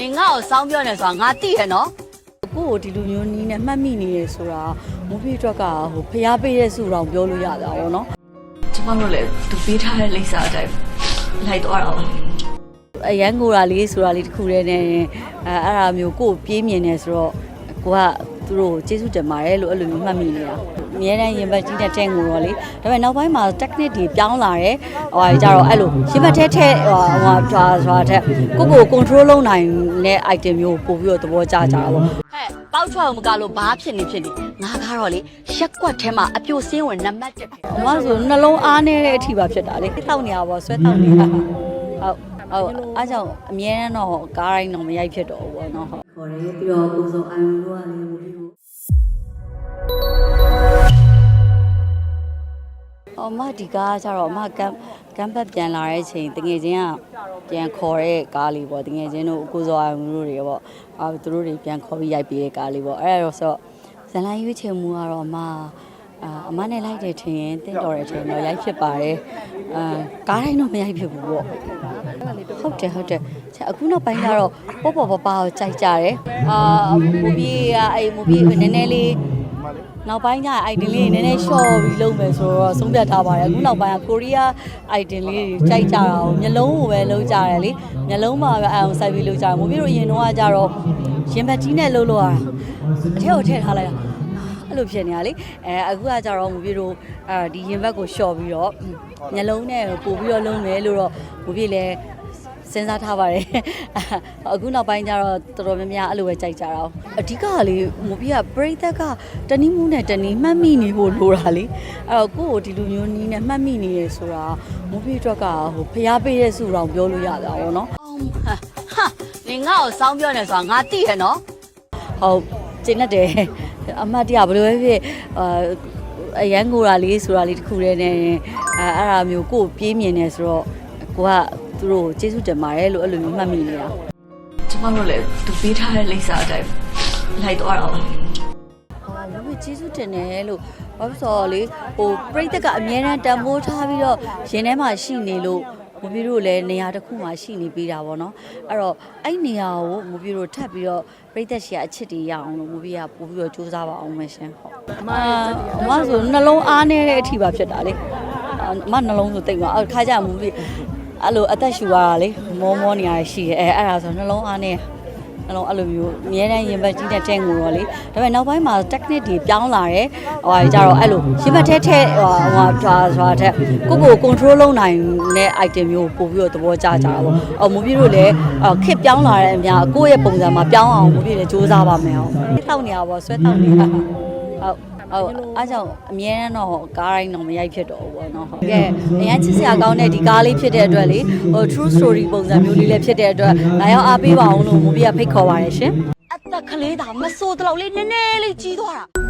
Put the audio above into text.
နင်ငါ့ကိုစောင်းပြောနေဆိုတာငါသိရနော်ကိုကိုဒီလိုမျိုးနီးနဲ့မှတ်မိနေရဆိုတာမူဗီအတွက်ကဟိုဖျားပေးတဲ့စုတော်ပြောလို့ရတာပေါ့နော်ကျမတို့လည်းသူပေးထားတဲ့လိပ်စာအတိုင်းလိုက်သွားတာပါအရန်ကိုရာလေးဆိုတာလေးတစ်ခုတည်းနဲ့အဲအဲ့ဒါမျိုးကိုကိုပြေးမြင်နေဆိုတော့ကိုက သူတို့ကိုကျေးဇူးတင်ပါတယ်လို့အဲ့လိုမျိုးမှတ်မိနေတာအများတန်းရင်ဘတ်ကြီးနဲ့တဲ့ငိုတော့လေဒါပေမဲ့နောက်ပိုင်းမှာ technique တွေပြောင်းလာတယ်ဟိုကြတော့အဲ့လိုရင်ဘတ်ထဲထဲဟိုဟိုဆိုတာတဲ့ကိုကို control လုပ်နိုင်တဲ့ item မျိုးပို့ပြီးတော့သဘောကျကြတာပေါ့ဟဲ့ပေါက်ချောက်မကလို့ဘာဖြစ်နေဖြစ်နေငါကတော့လေရက်ကွက်ထဲမှာအပြိုစင်းဝင်နံပါတ်1ပဲ။အမဆိုနှလုံးအားနေတဲ့အထိပါဖြစ်တာလေ။တောက်နေရပါဆွဲတောက်နေတာ။ဟုတ်ဟုတ်အားကြောင့်အမြဲတမ်းတော့ကားတိုင်းတော့မရိုက်ဖြစ်တော့ဘူးပေါ့နော်ဟုတ်။ခေါ်တယ်ပြီးတော့ကိုစုံအာယုံတို့ကလည်း အမဒီကားကျတော့အမကမ်ကမ်ဘတ်ပြန်လာတဲ့အချိန်တငယ်ချင်းကပြန်ခေါ်တဲ့ကားလေးပေါ့တငယ်ချင်းတို့ကိုစုံအာယုံတို့တွေပေါ့အာသူတို့တွေပြန်ခေါ်ပြီးရိုက်ပေးတဲ့ကားလေးပေါ့အဲ့ဒါတော့ဆိုတော့ဇန်လိုင်းရွေးချယ်မှုကတော့အမအာအမနဲ့လိုက်တယ်ထင်ရင်တင့်တော်တယ်ထင်တော့ရိုက်ဖြစ်ပါတယ်အာကားတိုင်းတော့မရိုက်ဖြစ်ဘူးပေါ့ဟုတ်တယ်ဟုတ်တယ်ချက်အခုနောက်ပိုင်းကျတော့ပေါ့ပေါ့ပပကိုကြိုက်ကြတယ်အာမူဗီကအဲ့မူဗီနည်းနည်းလေး နောက်ပိုင်းကျအိုင်ဒင်လေးနည်းနည်း short ပြီးလုပ်မယ်ဆိုတော့ဆုံးဖြတ်ထားပါတယ်အခုနောက်ပိုင်းကကိုရီးယားအိုင်ဒင်လေးတွေကြိုက်ကြတာကိုမျိုးလုံးကိုပဲလုပ်ကြတယ်လေမျိုးလုံးမှာပဲအအောင်စိုက်ပြီးလုပ်ကြတယ်မူဗီတို့အရင်တော့ကကြတော့ရင်ဘတ်ကြီးနဲ့လုပ်လို့ရတာအထက်ကိုထည့်ထားလိုက်တာအဲ့လိုဖြစ်နေတာလေအဲအခုကကြတော့မူပြေတို့အဲဒီရင်ဘက်ကိုလျှော့ပြီးတော့ညလုံးနဲ့ပို့ပြီးတော့လုံးမယ်လို့တော့မူပြေလည်း စဉ်းစားထားပါတယ်အခုနောက်ပိုင်းကျတော့တော်တော်များများအဲ့လိုပဲကြိုက်ကြတာအဓိကကလေမူပြေကပရိသတ်ကတနည်းမှုနဲ့တနည်းမှတ်မိနေဖို့လိုတာလေအဲ့တော့ကိုယ့်ကိုဒီလိုမျိုးနီးနဲ့မှတ်မိနေရဆိုတာမူပြေအတွက်ကဟိုဖျားပေးတဲ့စုတော်ပြောလို့ရတာပေါ့နော်အောင်ဟာဟာနင်ငါ့ကိုစောင်းပြောနေဆိုတာငါသိရနော်ဟုတ်ကျင်းတတ်တယ်အမတ်တရဘယ်လိုပဲဖြစ်အာအရန်ကိုရာလေးဆိုတာလေးတစ်ခုတည်းနဲ့အဲအဲ့ဒါမျိုးကိုကိုပြေးမြင်နေဆိုတော့ကိုက သူတို့ကိုကျေးဇူးတင်ပါတယ်လို့အဲ့လိုမျိုးမှတ်မိနေတာကျမတို့လည်းသူပေးထားတဲ့လိပ်စာအတိုင်းလိုက်သွားတာပါအာလူကြီးကျေးဇူးတင်တယ်လို့ဘာလို့ဆိုတော့လေဟိုပြိတ္တကအမြဲတမ်းတန်ဖိုးထားပြီးတော့ရင်ထဲမှာရှိနေလို့မပြူတို့လည်းနေရာတစ်ခုမှာရှိနေပေးတာပေါ့နော်အဲ့တော့အဲ့နေရာကိုမပြူတို့ထပ်ပြီးတော့ပြိတ္တရှိအချစ်တွေရအောင်လို့မပြူကပို့ပြီးတော့စူးစမ်းပါအောင်မယ်ရှင်ဟုတ်အမအမဆိုနှလုံးအားနေတဲ့အထိပါဖြစ်တာလေအမနှလုံးဆိုတိတ်မှာအခါကျမူပြ အဲ့လိုအသက်ရှူရတာလေမောမောနေရရှိတယ်အဲအဲ့ဒါဆိုနှလုံးအားနေနှလုံးအဲ့လိုမျိုးအများတန်းရင်ဘတ်ကြီးနဲ့တဲ့ငိုတော့လေဒါပေမဲ့နောက်ပိုင်းမှာ technique တွေပြောင်းလာတယ်ဟိုကြတော့အဲ့လိုရင်ဘတ်ထဲထဲဟိုဟိုဆိုတာတဲ့ကိုကို control လုပ်နိုင်တဲ့ item မျိုးပို့ပြီးတော့သဘောကျကြတာပေါ့အော်မူပြတို့လည်းခစ်ပြောင်းလာတဲ့အများကိုယ့်ရဲ့ပုံစံမှာပြောင်းအောင်မူပြလည်းစူးစမ်းပါမယ်ဟုတ်တောက်နေရပါဆွဲတောက်နေတာဟုတ် ဟုတ်အားကြောင့်အမြဲတမ်းတော့ကားတိုင်းတော့မရိုက်ဖြစ်တော့ဘူးပေါ့နော်ဟုတ်ကဲ့အရင်ချစ်စရာကောင်းတဲ့ဒီကားလေးဖြစ်တဲ့အတွက်လေဟို true story ပုံစံမျိုးလေးလည်းဖြစ်တဲ့အတွက်လာရောက်အားပေးပါအောင်လို့မူပြဖိတ်ခေါ်ပါတယ်ရှင်အသက်ကလေးသာမစိုးတော့လေးနည်းနည်းလေးကြီးသွားတာ